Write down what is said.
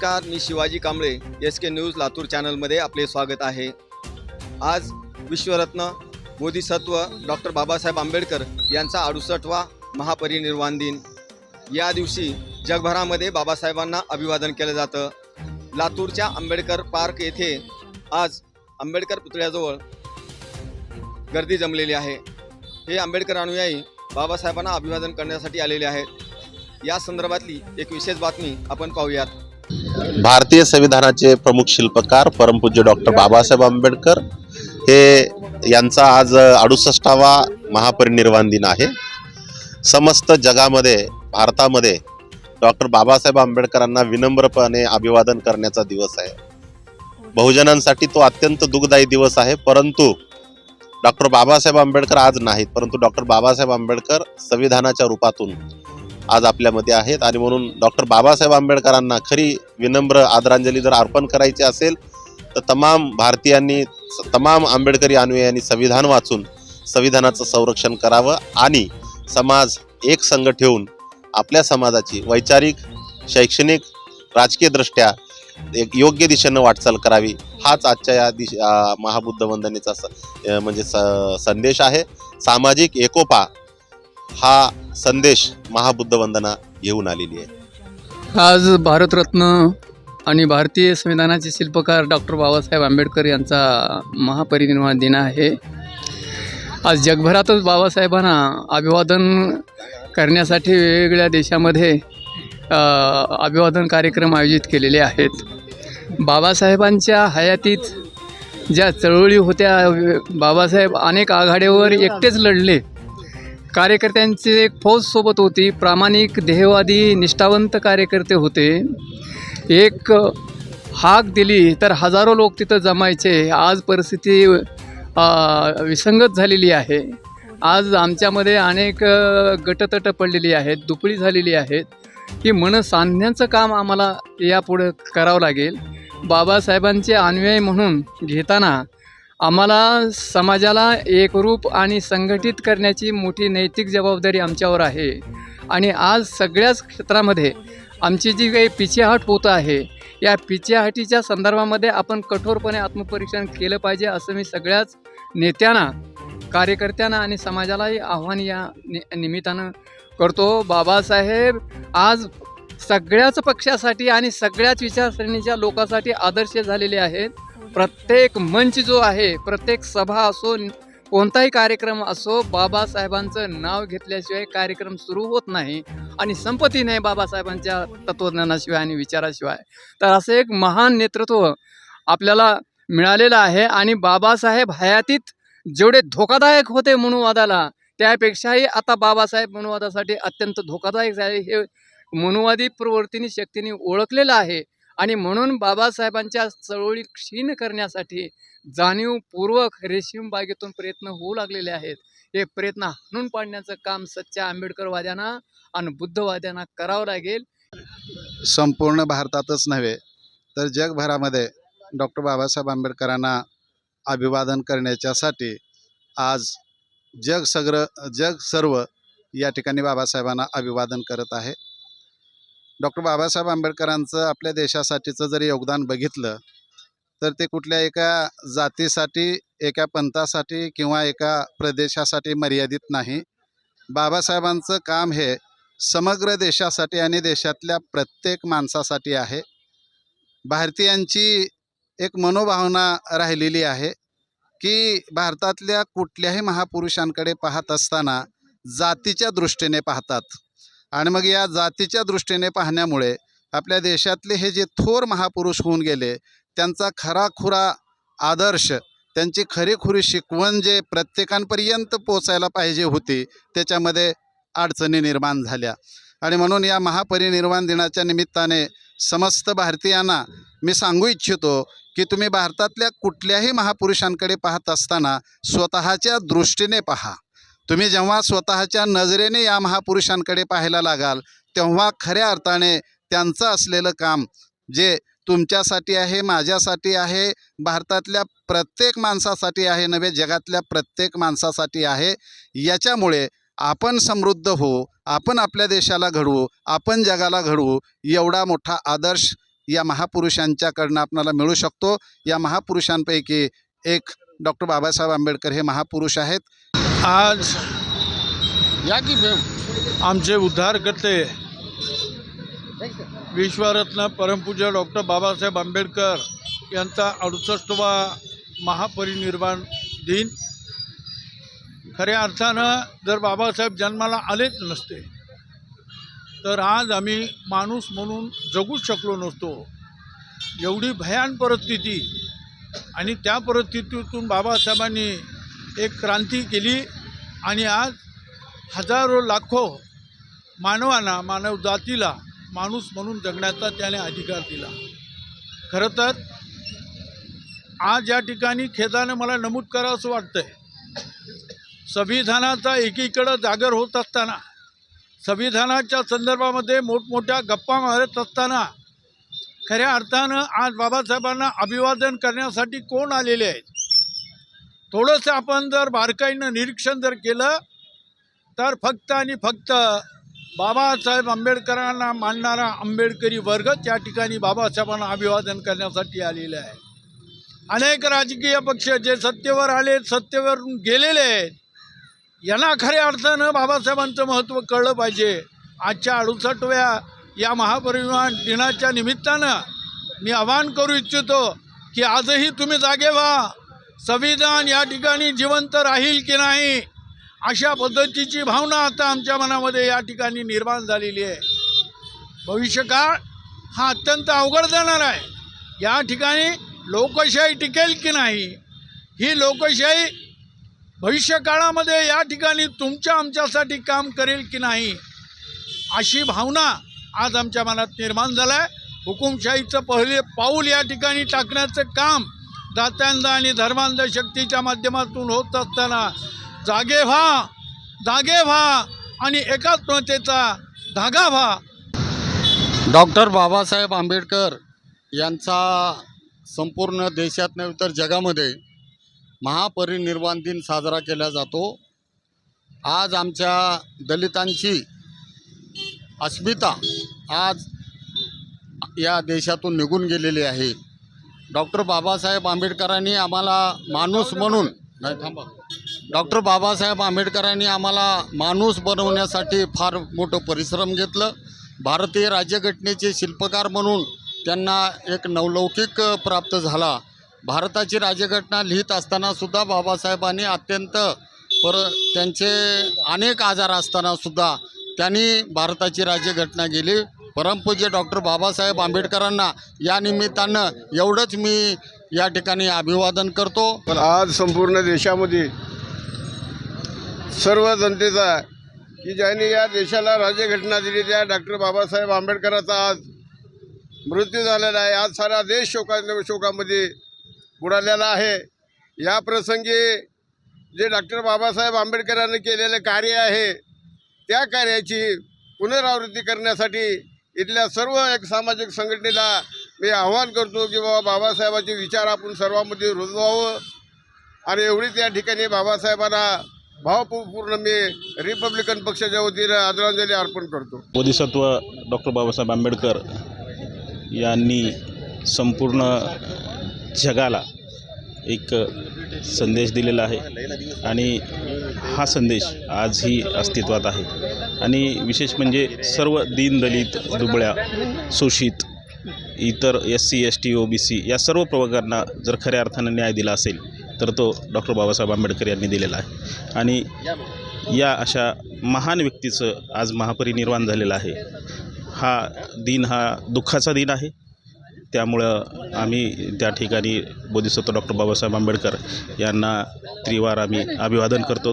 नमस्कार मी Shivaji Kamble S K news Latur चॅनलमध्ये आपले स्वागत आहे. आज विश्वरत्न बोधिसत्व डॉक्टर बाबासाहेब आंबेडकर यांचा अडुसष्टवा महापरिनिर्वाण दिन. या दिवशी जगभरामध्ये बाबासाहेबांना अभिवादन केलं जातं. लातूरच्या आंबेडकर पार्क येथे आज आंबेडकर पुतळ्याजवळ गर्दी जमलेली आहे. हे आंबेडकर अनुयायी बाबासाहेबांना अभिवादन करण्यासाठी आलेले आहेत. या संदर्भातली एक विशेष बातमी आपण पाहूयात. भारतीय संविधानाचे प्रमुख शिल्पकार परमपूज्य डॉक्टर बाबासाहेब आंबेडकर हे यांचा आज अडुसष्टावा महापरिनिर्वाण दिन आहे. समस्त जगामध्ये भारतामध्ये डॉक्टर बाबासाहेब आंबेडकरांना विनम्रपणे अभिवादन करण्याचा दिवस आहे. बहुजनांसाठी तो अत्यंत दुःखदायी दिवस आहे परंतु डॉक्टर बाबासाहेब आंबेडकर आज नाहीत परंतु डॉक्टर बाबासाहेब आंबेडकर संविधानाच्या रूपातून आज आपल्यामध्ये आहेत. आणि म्हणून डॉक्टर बाबासाहेब आंबेडकरांना खरी विनम्र आदरांजली जर अर्पण करायची असेल तर तमाम भारतीयांनी तमाम आंबेडकरी अनुयायांनी संविधान वाचून संविधानाचं संरक्षण करावं आणि समाज एक संघ ठेवून आपल्या समाजाची वैचारिक शैक्षणिक राजकीयदृष्ट्या एक योग्य दिशेनं वाटचाल करावी हाच आजच्या या दिश महाबुद्ध वंदनेचा स म्हणजे स संदेश आहे. सामाजिक एकोपा हा संदेश महाबुद्ध वंदना येऊन आलेली आहे. आज भारतरत्न आणि भारतीय संविधानाचे शिल्पकार डॉक्टर बाबासाहेब आंबेडकर यांचा महापरिनिर्वाण दिन आहे. आज जगभरातच बाबासाहेबांना अभिवादन करण्यासाठी वेगवेगळ्या देशामध्ये अभिवादन कार्यक्रम आयोजित केलेले आहेत. बाबासाहेबांच्या हयातीत ज्या चळवळी होत्या बाबासाहेब अनेक आघाड्यावर एकटेच लढले. कार्यकर्त्यांची एक फौज सोबत होती प्रामाणिक ध्येयवादी निष्ठावंत कार्यकर्ते होते. एक हाक दिली तर हजारो लोक तिथं जमायचे. आज परिस्थिती विसंगत झालेली आहे. आज आमच्यामध्ये अनेक गटतट पडलेली आहेत दुपळी झालेली आहेत. ही मन सांधण्याचं काम आम्हाला यापुढं करावं लागेल. बाबासाहेबांचे अन्वय म्हणून घेताना आम्हाला समाजाला एकरूप आणि संघटित करण्याची मोठी नैतिक जबाबदारी आमच्यावर आहे. आणि आज सगळ्याच क्षेत्रामध्ये आमची जी काही पिछेहाट होत आहे या पिछेहाटीच्या संदर्भामध्ये आपण कठोरपणे आत्मपरीक्षण केलं पाहिजे असं मी सगळ्याच नेत्यांना कार्यकर्त्यांना आणि समाजालाही आव्हान या नि निमित्तानं करतो. बाबासाहेब आज सगळ्याच पक्षासाठी आणि सगळ्याच विचारसरणीच्या लोकांसाठी आदर्श झालेले आहेत. प्रत्येक मंच जो आहे प्रत्येक सभा असो कोणताही कार्यक्रम असो बाबासाहेबांचं नाव घेतल्याशिवाय कार्यक्रम सुरू होत नाही आणि संपत्ती नाही बाबासाहेबांच्या तत्त्वज्ञानाशिवाय आणि विचाराशिवाय. तर असं एक महान नेतृत्व आपल्याला मिळालेलं आहे आणि बाबासाहेब हयातीत जेवढे धोकादायक होते मनुवादाला त्यापेक्षाही आता बाबासाहेब मनुवादासाठी अत्यंत धोकादायक झाले. हे मनुवादी प्रवृत्तीने शक्तीने ओळखलेलं आहे. आणि म्हणून बाबासाहेबांच्या चळवळी क्षीण करण्यासाठी जाणीवपूर्वक रेशीम बागेतून प्रयत्न होऊ लागलेले आहेत. हे प्रयत्न हाणून पाडण्याचं काम सच्च्या आंबेडकरवाद्यांना आणि बुद्धवाद्यांना करावं लागेल. संपूर्ण भारतातच नव्हे तर जगभरामध्ये डॉक्टर बाबासाहेब आंबेडकरांना अभिवादन करण्याच्यासाठी आज जग सगळं जग सर्व या ठिकाणी बाबासाहेबांना अभिवादन करत आहे. डॉक्टर बाबासाहेब आंबेडकरांचं आपल्या देशासाठीचं जरी योगदान बघितलं तर ते कुठल्या एका जातीसाठी एका पंथासाठी किंवा एका प्रदेशासाठी मर्यादित नाही. बाबासाहेबांचं काम हे समग्र देशासाठी आणि देशातल्या प्रत्येक माणसासाठी आहे. भारतीयांची एक मनोभावना राहिलेली आहे की भारतातल्या कुठल्याही महापुरुषांकडे पाहत असताना जातीच्या दृष्टीने पाहतात. आणि मग या जातीच्या दृष्टीने पाहण्यामुळे आपल्या देशातले हे जे थोर महापुरुष होऊन गेले त्यांचा खराखुरा आदर्श त्यांची खरीखुरी शिकवण जे प्रत्येकांपर्यंत पोचायला पाहिजे होती त्याच्यामध्ये अडचणी निर्माण झाल्या. आणि म्हणून या महापरिनिर्वाण दिनाच्या निमित्ताने समस्त भारतीयांना मी सांगू इच्छितो की तुम्ही भारतातल्या कुठल्याही महापुरुषांकडे पाहत असताना स्वतःच्या दृष्टीने पहा. तुम्ही जेव्हा स्वतःच्या नजरेने या महापुरुषांकडे पाहायला लागाल तेव्हा खऱ्या अर्थाने त्यांचं असलेलं काम जे तुमच्यासाठी आहे माझ्यासाठी आहे भारतातल्या प्रत्येक माणसासाठी आहे नव्हे जगातल्या प्रत्येक माणसासाठी आहे याच्यामुळे आपण समृद्ध होऊ आपण आपल्या देशाला घडवू आपण जगाला घडवू एवढा मोठा आदर्श या महापुरुषांच्याकडनं आपणाला मिळू शकतो. या महापुरुषांपैकी एक डॉक्टर बाबासाहेब आंबेडकर हे महापुरुष आहेत. आज या की आमचे उद्धारकर्ते विश्वरत्न परमपूज्य डॉक्टर बाबासाहेब आंबेडकर यांचा अडुसष्टवा महापरिनिर्वाण दिन. खऱ्या अर्थानं जर बाबासाहेब जन्माला आलेच नसते तर आज आम्ही माणूस म्हणून जगूच शकलो नसतो. एवढी भयान परिस्थिती आणि त्या परिस्थितीतून बाबासाहेबांनी एक क्रांती केली आणि आज हजारो लाखो मानवांना मानव जातीला माणूस म्हणून जगण्याचा त्याने अधिकार दिला. खरं तर आज या ठिकाणी खेदानं मला नमूद करावंसं वाटतंय. संविधानाचा एकीकडं जागर होत असताना संविधानाच्या संदर्भामध्ये मोठमोठ्या गप्पा मारत असताना खऱ्या अर्थानं आज बाबासाहेबांना अभिवादन करण्यासाठी कोण आलेले आहेत? थोडंसं आपण जर बारकाईनं निरीक्षण जर केलं तर फक्त आणि फक्त बाबासाहेब आंबेडकरांना मानणारा आंबेडकरी वर्गच या ठिकाणी बाबासाहेबांना अभिवादन करण्यासाठी आलेला आहे अनेक राजकीय पक्ष जे सत्तेवर आले सत्तेवरून गेलेले आहेत यांना खऱ्या अर्थानं बाबासाहेबांचं महत्त्व कळलं पाहिजे. आजच्या अडुसष्टव्या या महापरिनिर्वाण दिनाच्या निमित्तानं मी आवाहन करू इच्छितो की आजही तुम्ही जागे व्हा. संविधान या ठिकाणी जिवंत राहील की नाही अशा पद्धतीची भावना आता आमच्या मनामध्ये या ठिकाणी निर्माण झालेली आहे. भविष्यकाळ हा अत्यंत अवघड जाणार आहे. या ठिकाणी लोकशाही टिकेल की नाही ही लोकशाही भविष्यकाळामध्ये या ठिकाणी तुमच्या आमच्यासाठी काम करेल की नाही अशी भावना आज आमच्या मनात निर्माण झालं आहे हुकुमशाहीचं पहिले पाऊल या ठिकाणी टाकण्याचं काम दात्यांध आणि धर्मांध शक्तीच्या माध्यमातून होत असताना जागे व्हा जागे व्हा आणि एकात्मतेचा धागा व्हा. डॉक्टर बाबासाहेब आंबेडकर यांचा संपूर्ण देशात नव्हे तर जगामध्ये महापरिनिर्वाण दिन साजरा केला जातो. आज आमच्या दलितांची अस्मिता आज या देशातून निघून गेलेली आहे. डॉक्टर बाबासाहेब आंबेडकरांनी आम्हाला माणूस म्हणून नाही थांबा. डॉक्टर बाबासाहेब आंबेडकरांनी आम्हाला माणूस बनवण्यासाठी फार मोठं परिश्रम घेतलं. भारतीय राज्यघटनेचे शिल्पकार म्हणून त्यांना एक नवलौकिक प्राप्त झाला. भारताची राज्यघटना लिहित असतानासुद्धा बाबासाहेबांनी अत्यंत पर त्यांचे अनेक आजार असतानासुद्धा त्यांनी भारताची राज्यघटना गेली परमपूज्य डॉक्टर बाबासाहेब आंबेडकरांना या निमित्तानं एवढंच मी या ठिकाणी अभिवादन करतो. पण आज संपूर्ण देशामध्ये सर्व जनतेचा की ज्यांनी या देशाला राज्यघटना दिली त्या डॉक्टर बाबासाहेब आंबेडकरांचा आज मृत्यू झालेला आहे. आज सारा देश शोका शोकामध्ये बुडालेला आहे. या प्रसंगी जे डॉक्टर बाबासाहेब आंबेडकरांनी केलेलं कार्य आहे त्या कार्याची पुनरावृत्ती करण्यासाठी इथल्या सर्व एक सामाजिक संघटनेला मी आवाहन करतो की बाबा बाबासाहेबाचे विचार आपण सर्वांमध्ये रुजवावं. आणि एवढीच या ठिकाणी बाबासाहेबांना भावपूर्ण मी रिपब्लिकन पक्षाच्या वतीनं आदरांजली अर्पण करतो. बोधिसत्व डॉक्टर बाबासाहेब आंबेडकर यांनी संपूर्ण जगाला एक संदेश दिलेला आहे. आणि हा संदेश आजही अस्तित्वात आहे. आणि विशेष म्हणजे सर्व दीनदलित दुबळ्या शोषित इतर S C S T O B C या सर्व प्रवर्गांना जर खऱ्या अर्थानं न्याय दिला असेल तर तो डॉक्टर बाबासाहेब आंबेडकर यांनी दिलेला आहे. आणि या अशा महान व्यक्तीचं आज महापरिनिर्वाण झालेलं आहे. हा दिन हा दुःखाचा दिन आहे. त्यामुळं आम्ही त्या ठिकाणी बोधिसत्व डॉक्टर बाबासाहेब आंबेडकर यांना त्रिवार आम्ही अभिवादन करतो.